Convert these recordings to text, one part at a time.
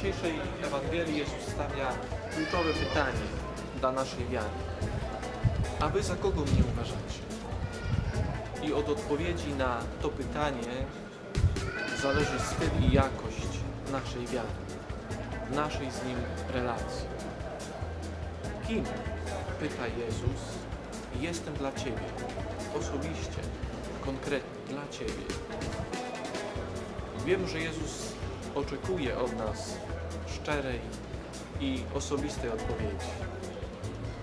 Ewangelii Jezus stawia kluczowe pytanie dla naszej wiary. A wy za kogo mnie uważacie? I od odpowiedzi na to pytanie zależy styl i jakość naszej wiary, naszej z Nim relacji. Kim? Pyta Jezus. Jestem dla Ciebie. Osobiście, konkretnie dla Ciebie. Wiem, że Jezus oczekuje od nas szczerej i osobistej odpowiedzi.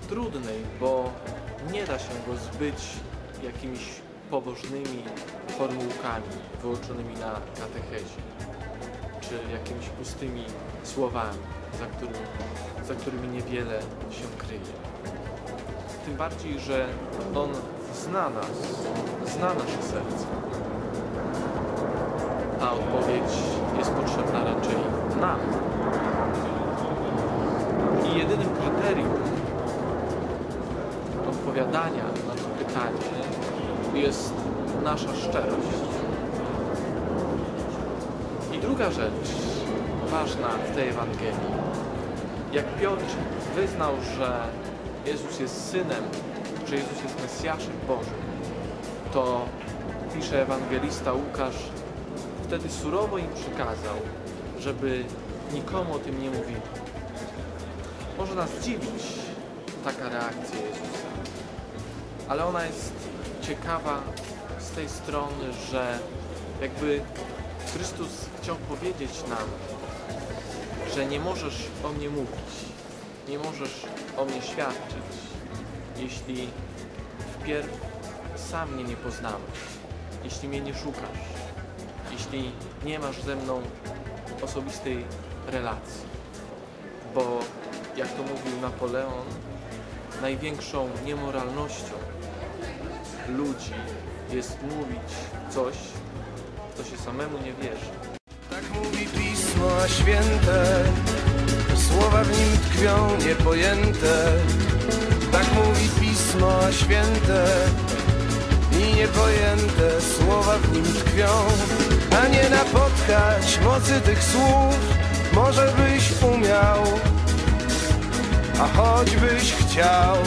Trudnej, bo nie da się go zbyć jakimiś pobożnymi formułkami wyuczonymi na katechezie, czy jakimiś pustymi słowami, za, którym, za którymi niewiele się kryje. Tym bardziej, że On zna nas, zna nasze serce. A odpowiedź jest potrzebna raczej nam. I jedynym kryterium odpowiadania na to pytanie jest nasza szczerość. I druga rzecz ważna w tej Ewangelii. Jak Piotr wyznał, że Jezus jest Synem, że Jezus jest Mesjaszem Bożym, to pisze ewangelista Łukasz, wtedy surowo im przykazał, żeby nikomu o tym nie mówili. Może nas dziwić taka reakcja Jezusa, ale ona jest ciekawa z tej strony, że jakby Chrystus chciał powiedzieć nam, że nie możesz o mnie mówić, nie możesz o mnie świadczyć, jeśli wpierw sam mnie nie poznałeś, jeśli mnie nie szukasz, jeśli nie masz ze mną osobistej relacji. Bo, jak to mówił Napoleon, największą niemoralnością ludzi jest mówić coś, w co się samemu nie wierzy. Tak mówi Pismo Święte, słowa w nim tkwią niepojęte. Tak mówi Pismo Święte i niepojęte słowa w nim tkwią. A nie napotkać mocy tych słów, może byś umiał, a choćbyś chciał,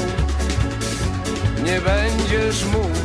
nie będziesz mógł